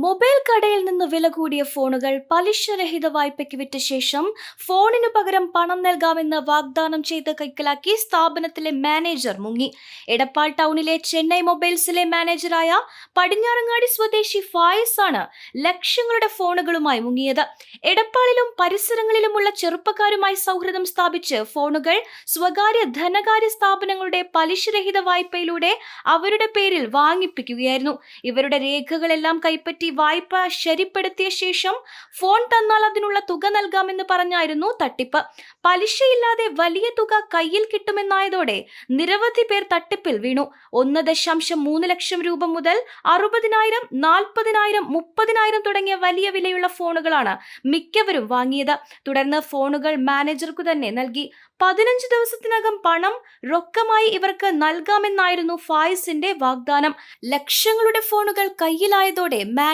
Mobile കടയിൽ നിന്ന് വില കൂടിയ ഫോണുകൾ പലിശരഹിത വായ്പയ്ക്ക് വിറ്റ ശേഷം ഫോണിനു പകരം പണം നൽകാമെന്ന് വാഗ്ദാനം ചെയ്ത് കൈക്കലാക്കി സ്ഥാപനത്തിലെ മാനേജർ മുങ്ങി. എടപ്പാൾ ടൗണിലെ ചെന്നൈ മൊബൈൽസിലെ മാനേജറായ പടിഞ്ഞാറങ്ങാടി സ്വദേശി ഫായിസ് ആണ് ലക്ഷങ്ങളുടെ ഫോണുകളുമായി മുങ്ങിയത്. എടപ്പാളിലും പരിസരങ്ങളിലുമുള്ള ചെറുപ്പക്കാരുമായി സൗഹൃദം സ്ഥാപിച്ച് ഫോണുകൾ സ്വകാര്യ ധനകാര്യ സ്ഥാപനങ്ങളുടെ പലിശരഹിത വായ്പയിലൂടെ അവരുടെ പേരിൽ വാങ്ങിപ്പിക്കുകയായിരുന്നു. ഇവരുടെ രേഖകളെല്ലാം കൈപ്പറ്റി വായ്പ ശരിപ്പെടുത്തിയ ശേഷം ഫോൺ തന്നാൽ അതിനുള്ള തുക നൽകാമെന്ന് പറഞ്ഞായിരുന്നു തട്ടിപ്പ്. പലിശയില്ലാതെ വലിയ തുക കയ്യിൽ കിട്ടുമെന്നായതോടെ നിരവധി പേർ തട്ടിപ്പിൽ വീണു. ഒന്ന് ദശാംശം മൂന്ന് ലക്ഷം രൂപ മുതൽ അറുപതിനായിരം നാൽപ്പതിനായിരം മുപ്പതിനായിരം തുടങ്ങിയ വലിയ വിലയുള്ള ഫോണുകളാണ് മിക്കവരും വാങ്ങിയത്. തുടർന്ന് ഫോണുകൾ മാനേജർക്കു തന്നെ നൽകി. പതിനഞ്ച് ദിവസത്തിനകം പണം റൊക്കമായി ഇവർക്ക് നൽകാമെന്നായിരുന്നു ഫായിസിന്റെ വാഗ്ദാനം. ലക്ഷങ്ങളുടെ ഫോണുകൾ കയ്യിലായതോടെ മാനേജർ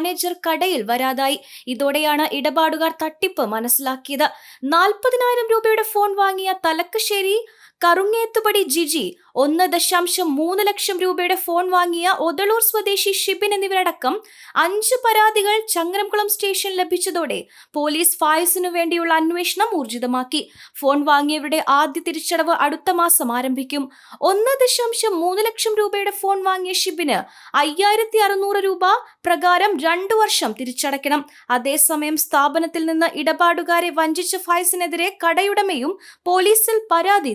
കടയിൽ വരാതായി. ഇതോടെയാണ് ഇടപാടുകാർ തട്ടിപ്പ് മനസ്സിലാക്കിയത്. നാൽപ്പതിനായിരം രൂപയുടെ ഫോൺ വാങ്ങിയ തലക്കശ്ശേരി കറുങ്ങേത്തുപടി ജിജി ഒന്ന് ദശാംശം മൂന്ന് ലക്ഷം രൂപയുടെ ഫോൺ വാങ്ങിയ ഒതളൂർ സ്വദേശി ഷിബിൻ എന്നിവരടക്കം അഞ്ച് പരാതികൾ ചങ്ങരംകുളം സ്റ്റേഷൻ ലഭിച്ചതോടെ പോലീസ് ഫായസിനു വേണ്ടിയുള്ള അന്വേഷണം ഊർജിതമാക്കി. ഫോൺ വാങ്ങിയവരുടെ ആദ്യ തിരിച്ചടവ് അടുത്ത മാസം ആരംഭിക്കും. ഒന്ന് ദശാംശം മൂന്ന് ലക്ഷം രൂപയുടെ ഫോൺ വാങ്ങിയ ഷിബിന് അയ്യായിരത്തി അറുന്നൂറ് രൂപ പ്രകാരം രണ്ടു വർഷം തിരിച്ചടയ്ക്കണം. അതേസമയം സ്ഥാപനത്തിൽ നിന്ന് ഇടപാടുകാരെ വഞ്ചിച്ച ഫായസിനെതിരെ കടയുടമയും പോലീസിൽ പരാതി